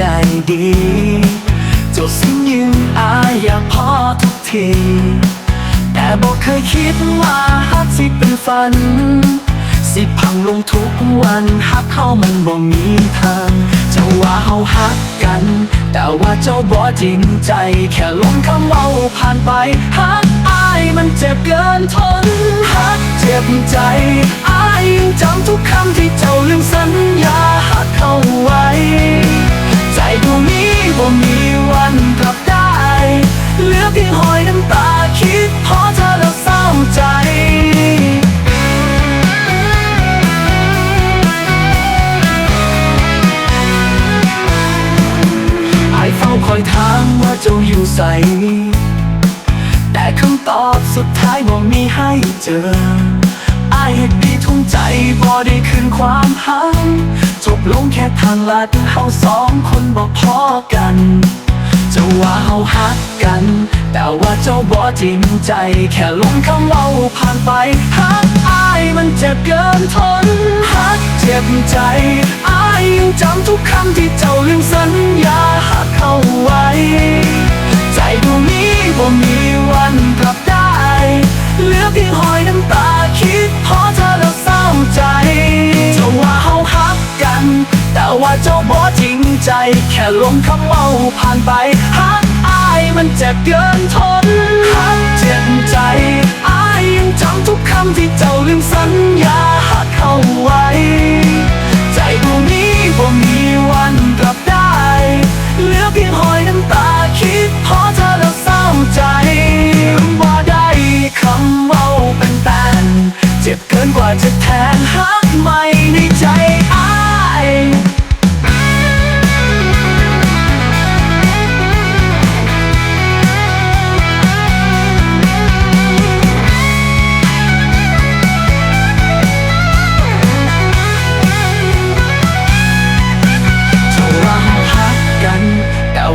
ไงดีจ้าสิ่งยืนอายอยากพอทุกที แต่บอกเคยคิดว่าฮักสิเป็นฝัน สิพังลงทุกวันฮักเขามันบ่มีทางจ้าว่าเฮาฮักกัน แต่ว่าเจ้าบ่จริงใจ แค่ลงคำเว่าผ่านไปฮักอายมันเจ็บเกินทนฮักเจ็บใจอายยังจำทุกคำที่เจ้าลืมสัญญาามว่าเจ้าอยู่ใส แต่คำตอบสุดท้ายบ่มีให้เจอไอ้เหตุดีทุ่มใจบ่ได้คืนความหัง จบลงแค่ทางลัดเฮาสองคนบ่พอกัน จะว่าเฮาฮักกัน แต่ว่าเจ้าบ่จริงใจ แค่ลงคำเล่าผ่านไปฮักอายมันเจ็บเกินทนฮักเจ็บใจอายยังจำทุกคำที่เจ้าลืมสัญญาฮักเขาไว น้ำตาคิดพอเธอแล้วเศร้าใจจะว่าเฮาฮักกัน แต่ว่าเจ้าบ่จริงใจ แค่ลมคำเมาผ่านไปฮักอายมันเจ็บเกินทนฮักเจ็บใจอายยังจำทุกคำที่เจ้าลืมสัญญา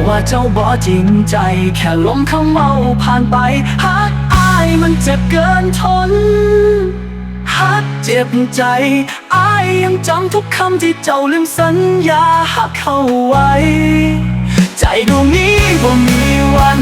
ว่าเจ้าบ่จริงใจ แค่ลมคำเมาผ่านไปฮักอายมันเจ็บเกินทนฮักเจ็บใจอายยังจำทุกคำที่เจ้าลืมสัญญาฮักเขาไว้ ใจดวงนี้บ่มีวัน